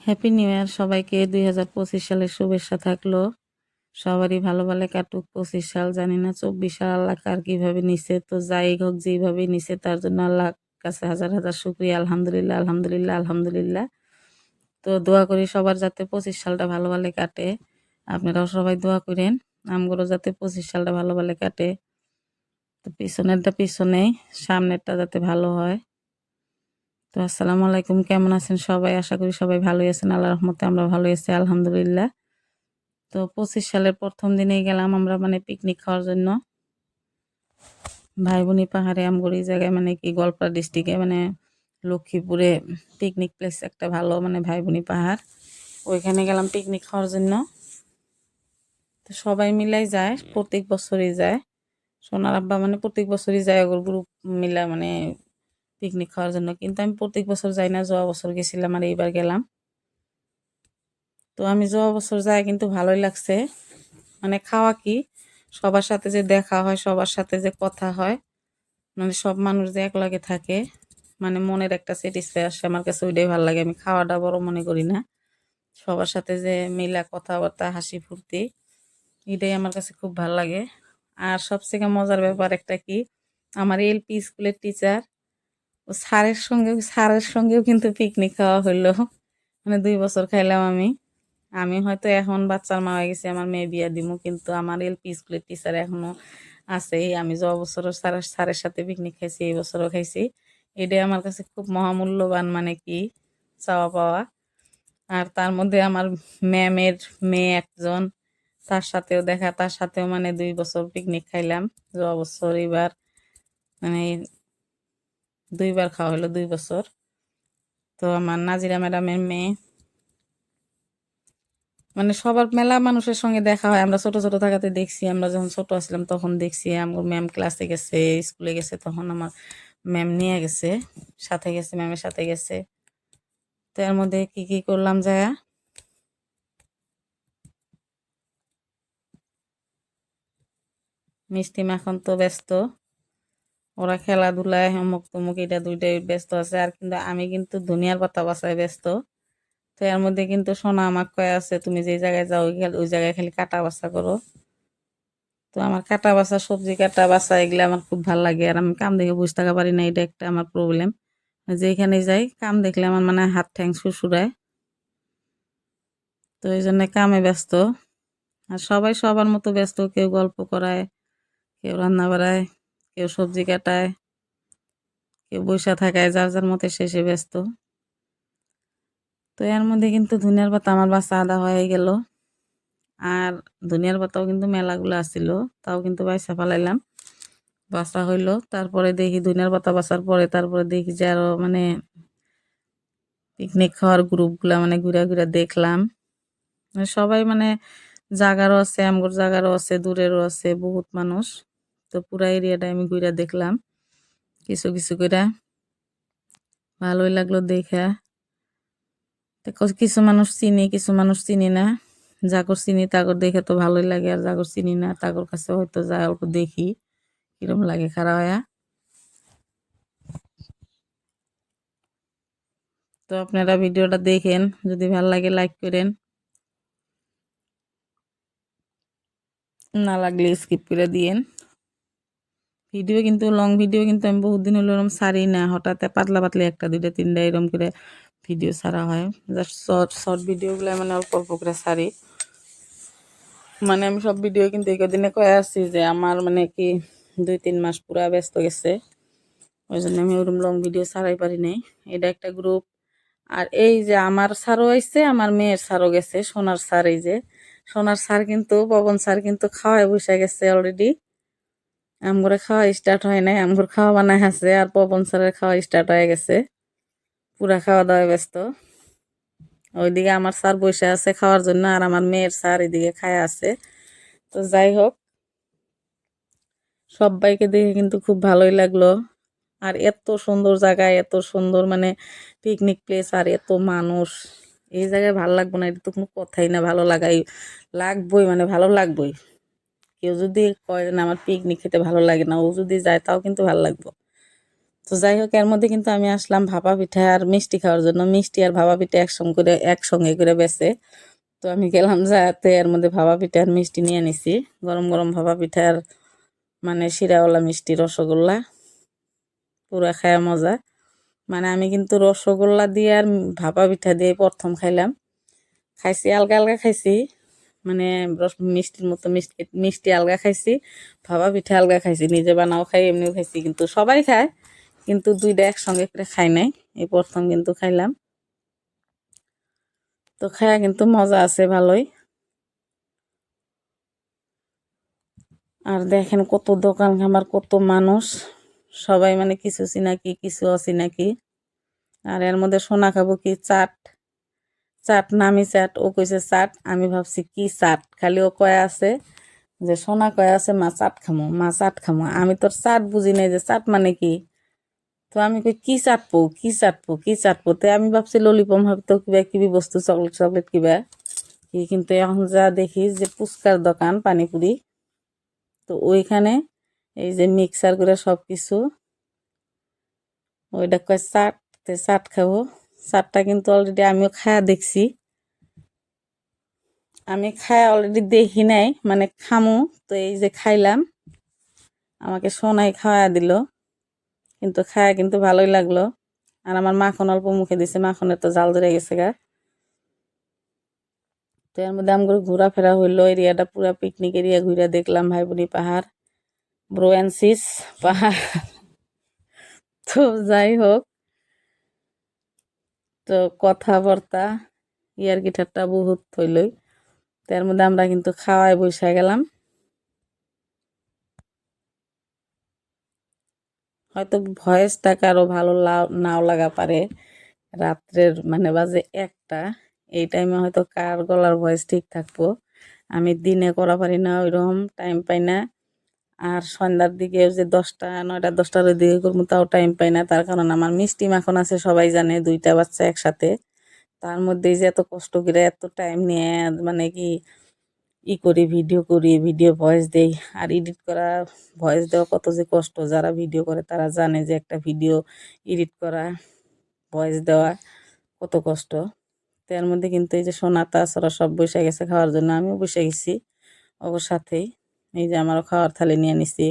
Happy new year সবাইকে। দুই হাজার পঁচিশ সালের শুভেচ্ছা থাকল। সবারই ভালো ভালো কাটুক। পঁচিশ সাল জানি না, চব্বিশ সাল আল্লাহ কার কীভাবে নিছে। তো যাই হোক যেইভাবে নিছে, তার জন্য আল্লাহ কাছে হাজার হাজার শুক্রিয়া। আলহামদুলিল্লাহ আলহামদুলিল্লাহ আলহামদুলিল্লাহ। তো দোয়া করি সবার যাতে পঁচিশ সালটা ভালো ভালো কাটে। আপনারাও সবাই দোয়া করেন আমগুলো যাতে পঁচিশ সালটা ভালো ভালো কাটে। তো পিছনেরটা পিছনেই, সামনেরটা যাতে ভালো হয়। তো আসসালামু আলাইকুম, কেমন আছেন সবাই? আশা করি সবাই ভালোই আছেন। আল্লাহ রহমতে আমরা ভালো আছি, আলহামদুলিল্লাহ। তো পঁচিশ সালের প্রথম দিনেই গেলাম আমরা মানে পিকনিক খাওয়ার জন্য। ভাই বোনি পাহাড়ে আমগুড়ি জায়গায় মানে কি গোয়ালপাড়া ডিস্ট্রিক্টে মানে লক্ষ্মীপুরে পিকনিক প্লেস একটা ভালো মানে ভাই বোনি পাহাড়। ওইখানে গেলাম পিকনিক খাওয়ার জন্য। তো সবাই মিলাই যায়, প্রত্যেক বছরই যায়। সোনার আব্বা মানে প্রত্যেক বছরই যায় ওর গ্রুপ মিলা মানে পিকনিক খাওয়ার জন্য। কিন্তু আমি প্রত্যেক বছর যাই না যাওয়া বছর গেছিলাম আর এইবার গেলাম। তো আমি যাওয়া বছর যাই কিন্তু ভালোই লাগছে। মানে খাওয়া কি? সবার সাথে যে দেখা হয়, সবার সাথে যে কথা হয় মানে সব মানুষ যে একলাগে থাকে মানে মনের একটা স্যাটিসফাই আসে আমার কাছে, ওইটাই ভালো লাগে। আমি খাওয়াটা বড় মনে করি না। সবার সাথে যে মিলা কথাবার্তা, হাসি ফুর্তি, এটাই আমার কাছে খুব ভালো লাগে। আর সবথেকে মজার ব্যাপার একটা কি? আমার এলপি স্কুলের টিচার ও স্যারের সঙ্গে, স্যারের সঙ্গেও কিন্তু পিকনিক খাওয়া হইল। মানে দুই বছর খাইলাম আমি। আমি হয়তো এখন বাচ্চার মা হয়ে গেছি, আমার মেয়ে বিয়া দিমু, কিন্তু আমার এলপি স্কুলের টিচার এখনও আছে আমি যে বছরও স্যারের স্যারের সাথে পিকনিক খাইছি, এই বছরও খাইছি। এটাই আমার কাছে খুব মহামূল্যবান মানে কি চাওয়া পাওয়া। আর তার মধ্যে আমার ম্যামের মেয়ে একজন, তার সাথেও দেখা, তার সাথেও মানে দুই বছর পিকনিক খাইলাম। যাওয়া বছর এবার মানে দুইবার খাওয়া হলো দুই বছর। তো আমার নাজিরা ম্যাডামের মেয়ে। মানে সবার মেলা মানুষের সঙ্গে দেখা হয়। আমরা ছোট ছোট থাকাতে দেখছি, আমরা যখন ছোট আসলাম তখন দেখছি, আমার ম্যাম ক্লাসে গেছে, স্কুলে গেছে, তখন আমার ম্যাম নিয়ে গেছে, সাথে গেছে, ম্যামের সাথে গেছে। তো এর মধ্যে কি কি করলাম যায় মিষ্টি মাখন তো ব্যস্ত। ওরা খেলাধুলায় অমুক তমুক, এটা দুইটাই ব্যস্ত আছে। আর কিন্তু আমি কিন্তু দুনিয়ার পাতা বাসায় ব্যস্ত। তো এর মধ্যে কিন্তু সোনা আমার কয়ে আছে, তুমি যে জায়গায় যাও, ওই ওই জায়গায় খালি কাটা বাসা করো। তো আমার কাটা বাসা সবজি কাটা বাসা এগুলো আমার খুব ভালো লাগে। আর আমি কাম দেখে বুঝতে পারি না, এটা একটা আমার প্রবলেম যেখানে যাই, কাম দেখলে আমার মানে হাত ঠ্যাং শুশুরায়। তো এই জন্য কামে ব্যস্ত। আর সবাই সবার মতো ব্যস্ত, কেউ গল্প করায়, কেউ রান্না বাড়ায়। কেউ সবজি কাটায়, কেউ বৈশা থাকায়, যার যার মতো শেষে ব্যস্ত। তো এর মধ্যে কিন্তু ধনিয়ার পাতা আমার বাসা আদা হয়ে গেল। আর ধনিয়ার পাতাও কিন্তু মেলাগুলো আসছিল, তাও কিন্তু বাইসা ফালাইলাম। বাসা হইল, তারপরে দেখি ধনিয়ার পাতা বাসার পরে, তারপরে দেখি যে আরও মানে পিকনিক খাওয়ার গ্রুপগুলা মানে ঘুরা ঘুরা দেখলাম। মানে সবাই মানে জাগারও আছে, আমগর জাগারও আছে, দূরেরও আছে, বহুত মানুষ। তো পুরা এরিয়াটা আমি ঘুরে দেখলাম। কিছু কিছু করে ভালোই লাগল দেখা। কিছু মানুষ চিনি, কিছু মানুষ চিনি না। জাগর চিনি, তাগর দেখে তো ভালোই লাগে, আর জাগর চিনি না, তাগর কাছে হয়তো যা ওটা দেখি, কিরম লাগে খারাপ হয়া। তো আপনারা ভিডিওটা দেখেন, যদি ভালো লাগে লাইক করেন। না লাগলে স্কিপ করে দিয়েন। ভিডিও কিন্তু লং ভিডিও কিন্তু আমি বহুত দিন হলো এরকম সারি না হঠাৎ পাতলা পাতলা একটা, দুইটা, তিনটা এরকম করে ভিডিও ছাড়া হয়। জাস্ট শর্ট শর্ট ভিডিওগুলো মানে অল্প অল্প করে সারি। মানে আমি সব ভিডিও কিন্তু এই কদিনে কয়ে আসছি যে আমার মানে কি দুই, তিন মাস পুরা ব্যস্ত গেছে। ওই জন্য আমি ওরকম লং ভিডিও ছাড়াই পারি নাই। এটা একটা গ্রুপ আর এই যে আমার স্যারও আইছে, আমার মেয়ের স্যারও গেছে, সোনার স্যার এই যে। সোনার স্যার কিন্তু, পবন স্যার কিন্তু খাওয়ায় বসে গেছে অলরেডি আমগরে খাওয়া স্টার্ট হয় নাই। আমগর খাওয়া বানায় আছে, আর পবন স্যারের খাওয়া স্টার্ট হয়ে গেছে। পুরা খাওয়া দাওয়া ব্যস্ত। ওইদিকে আমার স্যার বসে আছে খাওয়ার জন্য, আর আমার মেয়ের স্যার এদিকে খায় আছে। তো যাই হোক, সবাইকে দেখে কিন্তু খুব ভালোই লাগল। আর এত সুন্দর জায়গায়, এত সুন্দর মানে পিকনিক প্লেস আর এত মানুষ। এই জায়গায় ভালো লাগবে না, এটা তো কোনো কথাই না, ভালো লাগাই, লাগবই মানে ভালো লাগবই। কেউ যদি কয় না, আমার পিকনিক খেতে ভালো লাগে না ও যদি যায়, তাও কিন্তু ভালো লাগবো। তো যাই হোক, এর মধ্যে কিন্তু আমি আসলাম ভাপা পিঠা আর মিষ্টি খাওয়ার জন্য। মিষ্টি আর ভাপা পিঠা একসঙ্গে করে একসঙ্গে করে বেছে। তো আমি গেলাম যাতে এর মধ্যে ভাপা পিঠা আর মিষ্টি নিয়ে নিছি। গরম গরম ভাপা পিঠা আর মানে শিরাওয়ালা মিষ্টি, রসগোল্লা। পুরা খায়া মজা। মানে আমি কিন্তু রসগোল্লা দিয়ে আর ভাপা পিঠা দিয়ে প্রথম খাইলাম। খাইছি, আলগা আলগা খাইছি। মানে মিষ্টির মতো মিষ্টি মিষ্টি আলগা খাইছি, ভাপা পিঠা আলগা খাইছি, নিজে বানাও খাই, এমনিও খাইছি, কিন্তু সবাই খায়, কিন্তু দুইটা একসঙ্গে করে খাই নাই, এই প্রথম কিন্তু খাইলাম। তো খায়া কিন্তু মজা আছে, ভালোই। আর দেখেন কত দোকান খামার, কত মানুষ, সবাই মানে কিছু চিনাকি, কিছু অচিনাকি। আর এর মধ্যে সোনা খাব কি, চাট চাট, নামি চাট, ও কইছে, চাট? আমি ভাবছি, কি চাট? খালি ও কয়ে আছে যে, সোনা কয়ে আছে, মা চাট খামো, মা চাট খামো। আমি তোর চাট বুঝি নাই যে, চাট মানে কি? তো আমি কই, কি চাটবো কি চাটবো কি চাটবো তে আমি ভাবছি ললিপম হয়তো কিবা কিবি বস্তু, চকলেট চকলেট কিবা। কি, কিন্তু এখন যা দেখি যে পুচকার দোকান, পানিপুরি। তো ওইখানে এই যে, মিক্সার করে সব কিছু ওইটা কয়, চাট চাট খাব। চাটটা কিন্তু অলরেডি আমিও খায়া দেখছি। আমি খায়া অলরেডি দেখি নাই মানে খামু, তো এই যে খাইলাম। আমাকে সোনাই খাওয়া দিল, কিন্তু খায়া কিন্তু ভালোই লাগল। আর আমার মাখন অল্প মুখে দিছে, মাখনের তো জাল ধরে গেছে গা। তো এর মধ্যে আমগুলো ঘোরাফেরা হইল, এরিয়াটা পুরা পিকনিক এরিয়া ঘুরে দেখলাম ভাই বোনি পাহাড়, ব্রোয়েন্সিস পাহাড়। তো যাই হোক তো কথাবার্তা, ইয়ার গিটারটা বহুত হইলই তার মধ্যে আমরা কিন্তু খাওয়ায় বসে গেলাম। হয়তো ভয়েসটা কারও ভালো নাও লাগা পারে। রাত্রের মানে বাজে একটা, এই টাইমে হয়তো কার গলার ভয়েস ঠিক থাকব। আমি দিনে করা পারি না, ওইরকম টাইম পাই না। আর সন্ধ্যার দিকে যে দশটা, নয়টা, দশটার দিকে করব, তাও টাইম পাই না। তার কারণ আমার মিষ্টি মাখন আছে, সবাই জানে, দুইটা বাচ্চা একসাথে। তার মধ্যেই যে এত কষ্ট করে এত টাইম নিয়ে মানে কি ই করি ভিডিও করি ভিডিও ভয়েস দেই। আর এডিট করা ভয়েস দেওয়া কত যে কষ্ট। যারা ভিডিও করে, তারা জানে যে একটা ভিডিও এডিট করা ভয়েস দেওয়া কত কষ্ট। তার মধ্যে কিন্তু এই যে সোনা, তাছাড়া সব বসে গেছে খাওয়ার জন্য, আমিও বসে গেছি ওর সাথেই এই যে আমারও খাওয়ার থালি নিয়ে নিছি।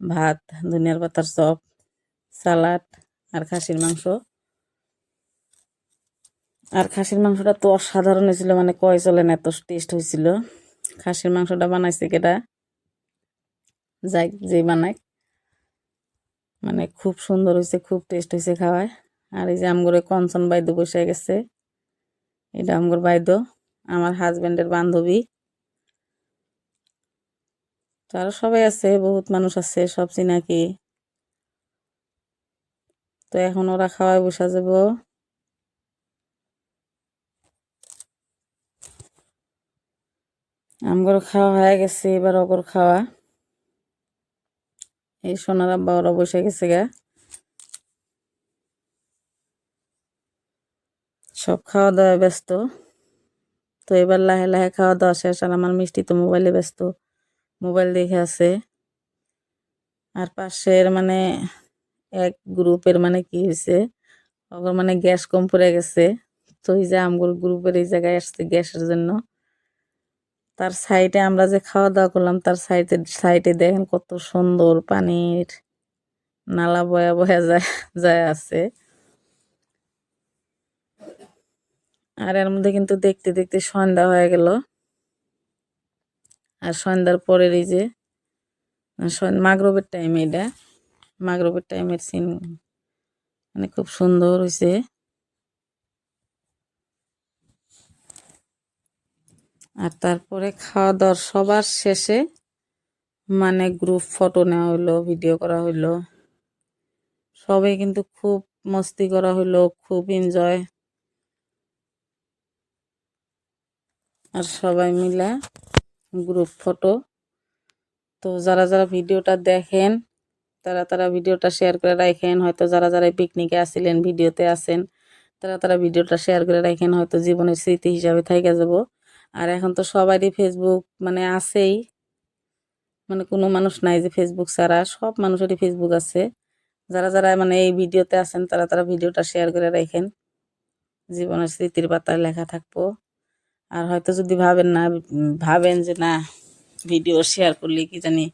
ভাত, ধনিয়ার পাতার চপ, সালাড আর খাসির মাংস। আর খাসির মাংসটা তো অসাধারণ হয়েছিল মানে কয় চলে না, এত টেস্ট হয়েছিল। খাসির মাংসটা বানাইছে কেটা, যাই যে বানায় মানে খুব সুন্দর হয়েছে, খুব টেস্ট হয়েছে খাওয়ায়। আর এই যে আমগরে কঞ্চন বাইদ্য বসে গেছে, এটা আমগর বাইদ্য আমার হাজবেন্ডের বান্ধবী। আরও সবাই আছে, বহুত মানুষ আছে, সব চিনাকি। তো এখন ওরা খাওয়ায় বসা যাব। আমগর খাওয়া হয়ে গেছে, এবার ওগর খাওয়া। এই সোনার আব্বা ওরা বসে গেছে গা। সব খাওয়া দাওয়ায় ব্যস্ত। তো এবার লাহে লাহে খাওয়া দাওয়া শেষ আর আমার মিষ্টি তো মোবাইলে ব্যস্ত। মোবাইল দেখে আছে। আর পাশের মানে এক গ্রুপের মানে কি হয়েছে ওর মানে গ্যাস কম পড়ে গেছে। তো এই যে আমগুর গ্রুপের এই জায়গায় আসছে গ্যাসের জন্য। তার সাইডে আমরা যে খাওয়া দাওয়া করলাম, তার সাইডে সাইডে দেখেন কত সুন্দর পানির নালা বয়া বয়া যায় যায় আছে। আর এর মধ্যে কিন্তু দেখতে দেখতে সন্ধ্যা হয়ে গেল। আর সন্ধ্যার পরের এই যে মাগরবের টাইম এটা। মাগরবের টাইমের সিন মানে খুব সুন্দর হয়েছে আর তারপরে খাওয়া দাওয়ার সবার শেষে মানে গ্রুপ ফটো নেওয়া হইল ভিডিও করা হইল। সবাই কিন্তু খুব মস্তি করা হইল, খুব এনজয় আর সবাই মিলে গ্রুপ ফটো তো যারা যারা ভিডিওটা দেখেন, তারা তারা ভিডিওটা শেয়ার করে রাখেন। হয়তো যারা যারা পিকনিকে আসছিলেন ভিডিওতে আসেন তারা তারা ভিডিওটা শেয়ার করে রাখেন। হয়তো জীবনের স্মৃতি হিসাবে থাইকা যাব। আর এখন তো সবারই ফেসবুক মানে আছেই। মানে কোনো মানুষ নাই যে ফেসবুক ছাড়া, সব মানুষেরই ফেসবুক আছে। যারা যারা মানে এই ভিডিওতে আছেন, তারা তারা ভিডিওটা শেয়ার করে রাখেন। জীবনের স্মৃতির পাতায় লেখা থাকব। আর হয়তো যদি ভাবেন না ভাবেন যে না, ভিডিও শেয়ার করলে কি জানি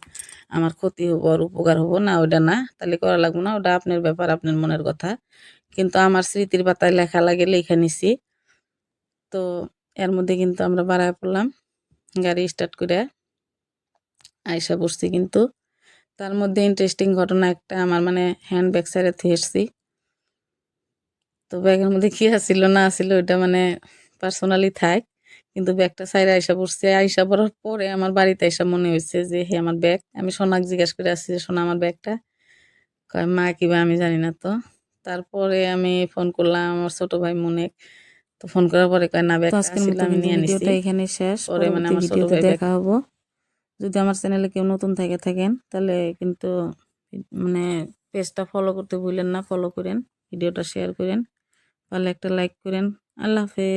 আমার ক্ষতি হব আর উপকার হব না ওটা না, তাহলে করা লাগবে না, ওটা আপনার ব্যাপার, আপনার মনের কথা। কিন্তু আমার স্মৃতির পাতায় লেখা লাগে, লেখা নিছি। তো এর মধ্যে কিন্তু আমরা বাড়ায় পড়লাম, গাড়ি স্টার্ট করে আয়সা বসছি কিন্তু। তার মধ্যে ইন্টারেস্টিং ঘটনা একটা, আমার মানে হ্যান্ড ব্যাগ সাইডে থুয়ে এসছি তো ব্যাগের মধ্যে কি আসছিল না আসছিল ওইটা মানে পার্সোনালি থাক। কিন্তু ব্যাগটা সাইডে আইসা পড়ছে। আইসা পড়ার পরে আমার বাড়িতে আইসা মনে হয়েছে যে হে আমার ব্যাগ। আমি সোনাক জিজ্ঞেস করে আসছি যে সোনা আমার ব্যাগটা? কয় মা কিবা আমি জানি না তো। তারপরে আমি ফোন করলাম আমার ছোট ভাই মনে তো ফোন করার পরে কয় না আমি নিয়ে নিছি এখানে শেষ। পরে মানে আমার ছোট ভাই দেখা হব। যদি আমার চ্যানেলে কেউ নতুন থেকে থাকেন তাহলে কিন্তু মানে পেজটা ফলো করতে ভুলেন না। ফলো করেন ভিডিওটা শেয়ার করেন পারলে একটা লাইক করেন। আল্লাহ হাফেজ।